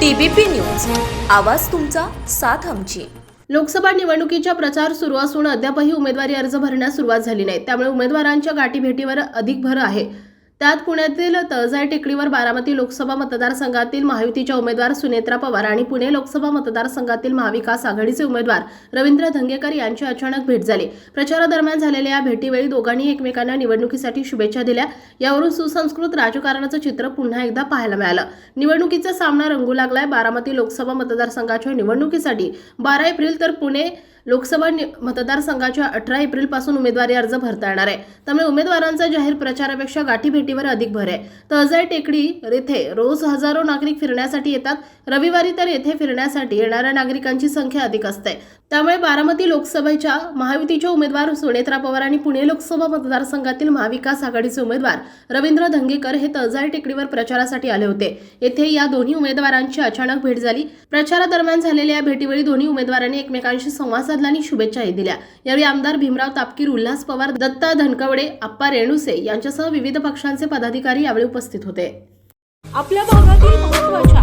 TBP news. आवाज तुमचा साथ आमची. लोकसभा निवडणुकीचा प्रचार सुरू असून अद्यापही उमेदवारी अर्ज भरण्यास सुरुवात झाली नाही. त्यामुळे उमेदवारांच्या गाठीभेटीवर अधिक भर आहे. त्यात पुण्यातील तळजाय टेकडीवर बारामती लोकसभा मतदारसंघातील महायुतीच्या उमेदवार सुनेत्रा पवार आणि पुणे लोकसभा मतदारसंघातील महाविकास आघाडीचे उमेदवार रवींद्र धंगेकर यांची अचानक भेट झाली. प्रचारादरम्यान झालेल्या या भेटीवेळी दोघांनी एकमेकांना निवडणुकीसाठी शुभेच्छा दिल्या. यावरून सुसंस्कृत राजकारणाचं चित्र पुन्हा एकदा पाहायला मिळालं. निवडणुकीचा सामना रंगू लागलाय. बारामती लोकसभा मतदारसंघाच्या निवडणुकीसाठी बारा एप्रिल तर पुणे लोकसभा नि- मतदारसंघाच्या अठरा एप्रिलपासून उमेदवारी अर्ज भरता येणार आहे. त्यामुळे उमेदवारांचा जाहीर प्रचारापेक्षा गाठीभेटीवर अधिक भर आहे. तळजाई टेकडी येथे रोज हजारो नागरिक फिरण्यासाठी येतात. रविवारी तर येथे फिरण्यासाठी येणाऱ्या नागरिकांची संख्या अधिक असते. त्यामुळे बारामती लोकसभेच्या महायुतीचे उमेदवार सुनेत्रा पवार आणि पुणे लोकसभा मतदारसंघातील महाविकास आघाडीचे उमेदवार रवींद्र धंगेकर हे तळजाई टेकडीवर प्रचारासाठी आले होते. येथे या दोन्ही उमेदवारांची अचानक भेट झाली. प्रचारादरम्यान झालेल्या या भेटीवेळी दोन्ही उमेदवारांनी एकमेकांशी संवाद साधला शुभेच्छाही दिल्या. यावेळी आमदार भीमराव तापकीर उल्हास पवार दत्ता धनकवडे आप्पा रेणुसे यांच्यासह विविध पक्षांचे पदाधिकारी यावेळी उपस्थित होते. आपल्या भागातील महत्त्वाच्या